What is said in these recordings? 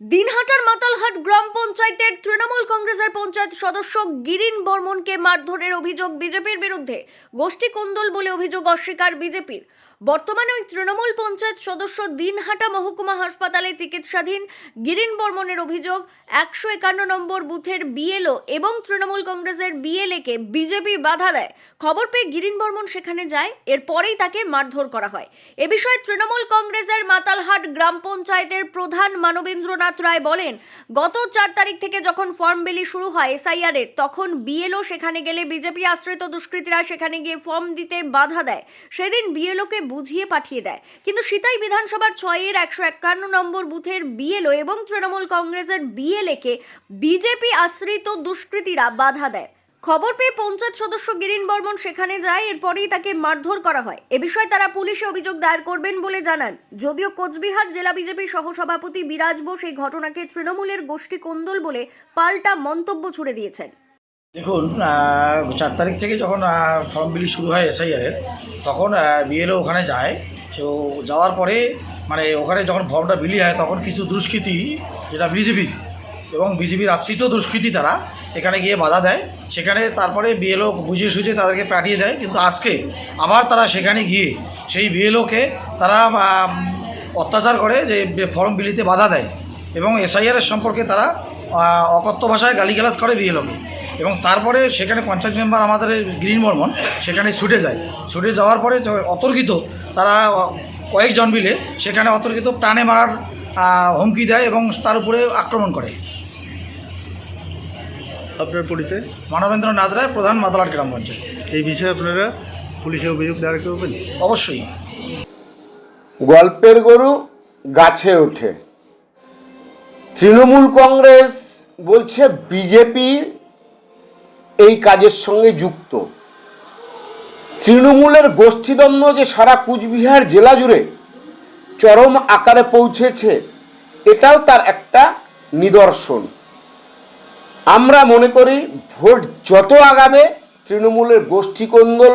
দিনহাটার মাতালহাট গ্রাম পঞ্চায়েতের তৃণমূল কংগ্রেসের পঞ্চায়েত সদস্য গিরিন বর্মনকে মারধরের অভিযোগ বিজেপির বিরুদ্ধে। গোষ্ঠী কুন্দল বলে অভিযোগ অস্বীকার বিজেপির। বর্তমানে ওই তৃণমূল পঞ্চায়েত সদস্য দিনহাটা মহকুমা হাসপাতালে চিকিৎসাধীন গিরিন বর্মনের অভিযোগ, একশো একান্ন নম্বর বুথের বিএলও এবং তৃণমূল কংগ্রেসের বিএলএকে বিজেপি বাধা দেয়। খবর পেয়ে গিরিন বর্মন সেখানে যায়, এরপরেই তাকে মারধর করা হয়। এ বিষয়ে তৃণমূল কংগ্রেসের মাতালহাট গ্রাম পঞ্চায়েতের প্রধান মানবেন্দ্রনাথ রায় বলেন, গত চার তারিখ থেকে যখন ফর্ম বিলি শুরু হয় এসআইআর এর, তখন বিএলও সেখানে গেলে বিজেপি আশ্রিত দুষ্কৃতীরা সেখানে গিয়ে ফর্ম দিতে বাধা দেয়। সেদিন বিএলওকে বুঝিয়ে পাঠিয়ে দেয়। কিন্তু সিতাই বিধানসভার ছয়ের একশো একান্ন নম্বর বুথের বিএলও এবং তৃণমূল কংগ্রেসের বিএলএকে বিজেপি আশ্রিত দুষ্কৃতীরা বাধা দেয়। খবর পেয়ে পঞ্চায়েত সদস্য গিরিন বর্মন সেখানে যায়, এরপরেই তাকে মারধর করা হয়। এ বিষয়ে তারা পুলিশে অভিযোগ দায়ের করবেন বলে জানান। যদিও কোচবিহার জেলা বিজেপি সহসভাপতি বিরাজ বোস এই ঘটনাকে তৃণমূলের গোষ্ঠী কোন্দল বলে পাল্টা মন্তব্য ছুড়ে দিয়েছেন। দেখুন চার তারিখ থেকে যখন ফর্ম বিলি শুরু হয় এসআইআরের তখন বিএলও ওখানে যায়। তো যাওয়ার পরে মানে ওখানে যখন ফর্মটা বিলি হয়, তখন কিছু দুষ্কৃতী, যেটা বিজেপির এবং বিজেপির আশ্রিত দুষ্কৃতী তারা এখানে গিয়ে বাধা দেয়। সেখানে তারপরে বিএলও বুঝিয়ে সুঝিয়ে তাদেরকে পাঠিয়ে দেয়। কিন্তু আজকে আবার তারা সেখানে গিয়ে সেই বিএলওকে তারা অত্যাচার করে যে ফর্ম বিলিতে বাধা দেয় এবং এসআইআরের সম্পর্কে তারা অকথ্য ভাষায় গালিগালাজ করে বিএলওকে। এবং তারপরে সেখানে পঞ্চায়েত মেম্বার আমাদের গ্রিন বর্মন সেখানে ছুটে যায়। ছুটে যাওয়ার পরে অতর্কিত তারা কয়েকজন মিলে সেখানে অতর্কিত প্রাণে মারার হুমকি দেয় এবং তার উপরে আক্রমণ করে। আপনার পরিচয়? মানবেন্দ্র নাথ রায় প্রধান মাদলাট গ্রাম পঞ্চায়েত। এই বিষয়ে আপনারা পুলিশে অভিযোগ দায়ের করবেন? অবশ্যই। গল্পের গরু গাছে ওঠে। তৃণমূল কংগ্রেস বলছে বিজেপি এই কাজের সঙ্গে যুক্ত। তৃণমূলের গোষ্ঠীদ্বন্দ্ব যে সারা কুচবিহার জেলা জুড়ে চরম আকারে পৌঁছেছে এটাও তার একটা নিদর্শন। আমরা মনে করি ভোট যত আগাবে তৃণমূলের গোষ্ঠীকন্দল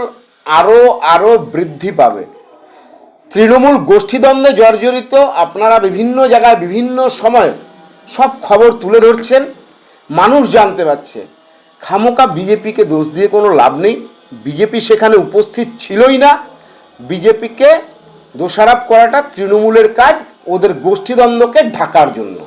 আরও আরও বৃদ্ধি পাবে। তৃণমূল গোষ্ঠীদ্বন্দ্বে জর্জরিত আপনারা বিভিন্ন জায়গায়, বিভিন্ন সময় সব খবর তুলে ধরছেন, মানুষ জানতে পারছে। খামোকা বিজেপিকে দোষ দিয়ে কোনো লাভ নেই। বিজেপি সেখানে উপস্থিত ছিলই না। বিজেপিকে দোষারোপ করাটা তৃণমূলের কাজ, ওদের গোষ্ঠীদ্বন্দ্বকে ঢাকার জন্য।